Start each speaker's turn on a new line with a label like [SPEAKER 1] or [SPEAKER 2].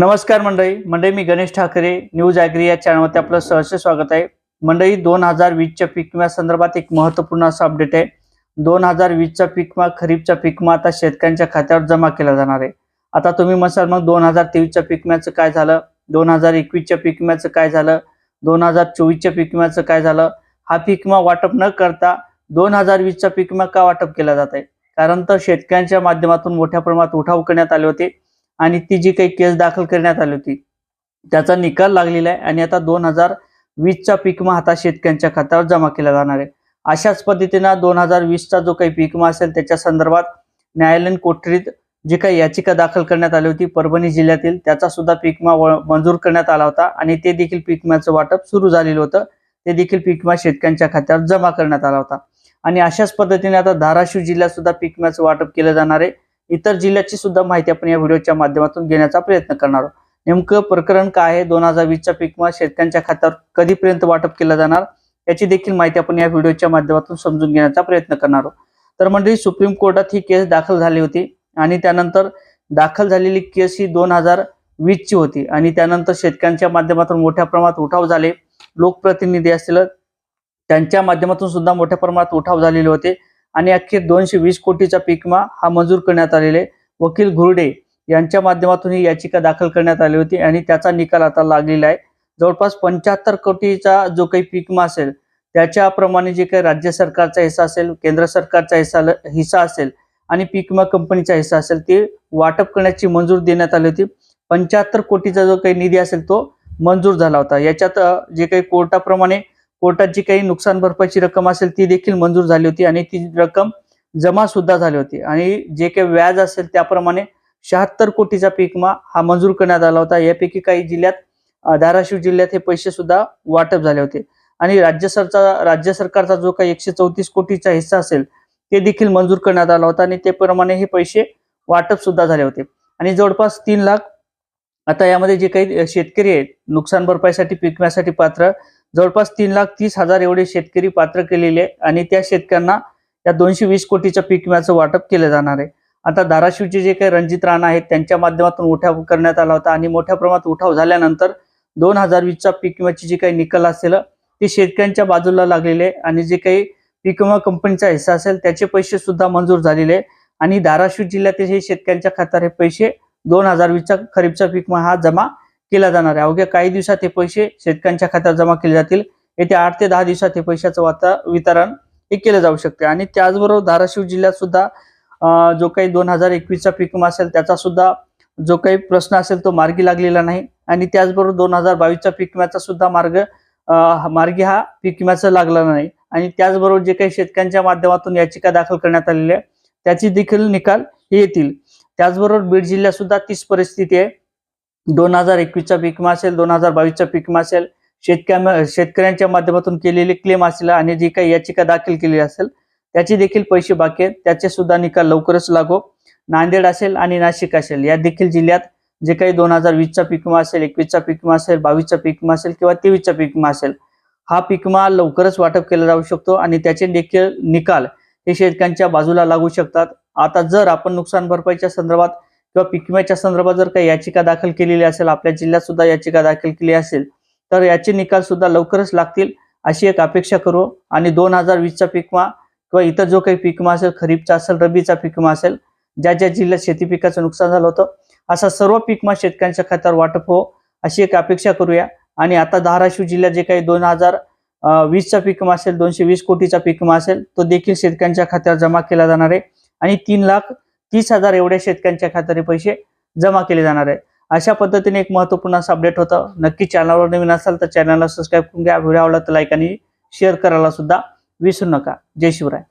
[SPEAKER 1] नमस्कार मंडळी. मंडळी मी गणेश ठाकरे न्यूज ॲग्री या चॅनलवरती आपलं सहर्ष स्वागत आहे. मंडळी दोन हजार वीसच्या पीक विम्या संदर्भात एक महत्त्वपूर्ण असं अपडेट आहे. दोन हजार वीसचा पीक विमा खरीपचा पीक विमा आता शेतकऱ्यांच्या खात्यावर जमा केला जाणार आहे. आता तुम्ही म्हणसाल मग दोन हजार तेवीसच्या पीक विम्याचं काय झालं? दोन हजार एकवीसच्या पीक विम्याचं काय झालं? दोन हजार चोवीसच्या पीक विम्याचं काय झालं? हा पीक विमा वाटप न करता दोन हजार वीसचा पीक विमा का वाटप केला जात आहे? कारण तर शेतकऱ्यांच्या माध्यमातून मोठ्या प्रमाणात उठाव करण्यात आले होते. आणि ती जी काही केस दाखल करण्यात आली होती त्याचा निकाल लागलेला आहे आणि आता दोन हजार वीसचा पीक विमा आता शेतकऱ्यांच्या खात्यावर जमा केला जाणार आहे. अशाच पद्धतीनं दोन हजार वीसचा जो काही पीक विमा असेल त्याच्या संदर्भात न्यायालयीन कोठडीत जी काही याचिका दाखल करण्यात आली होती परभणी जिल्ह्यातील त्याचा सुद्धा पीक विमा मंजूर करण्यात आला होता आणि ते देखील पीक विम्याचं वाटप सुरू झालेलं होतं. ते देखील पीक विमा शेतकऱ्यांच्या खात्यावर जमा करण्यात आला होता. आणि अशाच पद्धतीने आता धाराशिव जिल्ह्यात सुद्धा पीक विम्याचं वाटप केलं जाणार आहे. इतर जिल्ह्याची सुद्धा माहिती आपण या व्हिडिओच्या माध्यमातून घेण्याचा प्रयत्न करणार आहोत. नेमकं प्रकरण काय आहे? दोन हजार वीसच्या पीक शेतकऱ्यांच्या खात्यावर कधीपर्यंत वाटप केलं जाणार? याची देखील माहिती आपण या व्हिडिओच्या माध्यमातून समजून घेण्याचा प्रयत्न करणार आहोत. तर मंडळी सुप्रीम कोर्टात ही केस दाखल झाली होती आणि त्यानंतर दाखल झालेली केस ही दोन हजार वीसची होती आणि त्यानंतर शेतकऱ्यांच्या माध्यमातून मोठ्या प्रमाणात उठाव झाले. लोकप्रतिनिधी असतील त्यांच्या माध्यमातून सुद्धा मोठ्या प्रमाणात उठाव झालेले होते. आणि अखेर दोनशे वीस कोटीचा पीकमा हा मंजूर करण्यात आलेले वकील घुरडे यांच्या माध्यमातून ही याचिका दाखल करण्यात आली होती आणि त्याचा निकाल आता लागलेला आहे. जवळपास पंच्याहत्तर कोटीचा जो काही पीकमा असेल त्याच्याप्रमाणे जे काही राज्य सरकारचा हिस्सा असेल केंद्र सरकारचा हिस्सा हिस्सा असेल आणि पीकमा विमा कंपनीचा हिस्सा असेल ते वाटप करण्याची मंजूर देण्यात आली होती. पंच्याहत्तर कोटीचा जो काही निधी असेल तो मंजूर झाला होता. याच्यात जे काही कोर्टाप्रमाणे कोर्टात जी काही नुकसान भरपाईची रक्कम असेल ती देखील मंजूर झाली होती आणि ती रक्कम जमा सुद्धा झाली होती. आणि जे काही व्याज असेल त्याप्रमाणे शहात्तर कोटीचा पीकमा हा मंजूर करण्यात आला होता. यापैकी काही जिल्ह्यात धाराशिव जिल्ह्यात हे पैसे सुद्धा वाटप झाले होते. आणि राज्य सरचा राज्य सरकारचा जो काही एकशे चौतीस कोटीचा हिस्सा असेल ते देखील मंजूर करण्यात आला होता आणि त्याप्रमाणे हे पैसे वाटप सुद्धा झाले होते. आणि जवळपास तीन लाख आता यामध्ये जे काही शेतकरी आहेत नुकसान भरपाईसाठी पीक पात्र जवळपास तीन लाख तीस हजार एवढे शेतकरी पात्र केलेले आणि त्या शेतकऱ्यांना या दोनशे वीस कोटीच्या पीक विम्याचं वाटप केलं जाणार आहे. आता धाराशिवचे जे काही रणजित राणा आहेत त्यांच्या माध्यमातून उठाव करण्यात आला होता आणि मोठ्या प्रमाणात उठाव झाल्यानंतर दोन हजार वीसच्या पीक विम्याची जी काही निकाल असेल ते शेतकऱ्यांच्या बाजूला लागलेले आणि जे काही पीक विमा कंपनीचा हिस्सा असेल त्याचे पैसे सुद्धा मंजूर झालेले आहे आणि धाराशिव जिल्ह्यातील हे शेतकऱ्यांच्या खात्यावर हे पैसे दोन हजार वीसचा खरीपचा पीक विमा हा जमा केला जाणार आहे. अवघ्या काही दिवसात हे पैसे शेतकऱ्यांच्या खात्यात जमा केले जातील. येत्या आठ ते दहा दिवसात हे पैशाचं वाता वितरण हे केलं जाऊ शकते. आणि त्याचबरोबर धाराशिव जिल्ह्यात सुद्धा जो काही दोन हजार एकवीसचा पीक विमा असेल त्याचा सुद्धा जो काही प्रश्न असेल तो मार्गी लागलेला नाही. आणि त्याचबरोबर दोन हजार बावीसच्या पीक विम्याचा सुद्धा मार्ग मार्गी हा पीक विम्याचा लागला नाही. आणि त्याचबरोबर जे काही शेतकऱ्यांच्या माध्यमातून याचिका दाखल करण्यात आलेली आहे त्याची देखील निकाल येतील. त्याचबरोबर बीड जिल्ह्यात सुद्धा तीच परिस्थिती आहे. दोन हजार एकवीसचा पीक असेल दोन हजार बावीसचा पिकमा असेल शेतकऱ्या शेतकऱ्यांच्या माध्यमातून केलेले क्लेम असेल आणि जी काही याचिका दाखल केली असेल त्याचे देखील पैसे बाकी आहेत. त्याचे सुद्धा निकाल लवकरच लागो. नांदेड असेल आणि नाशिक असेल या देखील जिल्ह्यात जे काही दोन हजार वीसचा पिकमा असेल एकवीसचा पिकमा असेल बावीसचा पिकमा असेल किंवा तेवीसचा पिकमा असेल हा पिकमा लवकरच वाटप केला जाऊ शकतो आणि त्याचे देखील निकाल हे शेतकऱ्यांच्या बाजूला लागू शकतात. आता जर आपण नुकसान भरपाईच्या संदर्भात किंवा पीक विम्याच्या संदर्भात जर काही याचिका दाखल केलेली असेल आपल्या जिल्ह्यात सुद्धा याचिका दाखल केली असेल तर याचे निकाल सुद्धा लवकरच लागतील अशी एक अपेक्षा करू. आणि दोन हजार वीसचा पीकमा किंवा इतर जो काही पीक असेल खरीपचा असेल रबीचा पिकमा असेल ज्या ज्या जिल्ह्यात शेती पिकाचं नुकसान झालं होतं असा सर्व पीकमा शेतकऱ्यांच्या खात्यावर वाटप हो अशी एक अपेक्षा करूया. आणि आता धाराशिव जिल्ह्यात जे काही दोन हजार वीसचा पीक असेल दोनशे वीस कोटीचा पिकमा असेल तो देखील शेतकऱ्यांच्या खात्यावर जमा केला जाणार आहे. आणि तीन लाख तीस हजार एवढ्या शेतकऱ्यांच्या खात्यावर पैसे जमा केले जाणार आहे. अशा पद्धतीने एक महत्त्वपूर्ण असं अपडेट होतं. नक्की चॅनलवर नवीन असाल तर चॅनलला सबस्क्राईब करून घ्या. व्हिडिओ आवडला तर लाईक आणि शेअर करायला सुद्धा विसरू नका. जय शिवराय.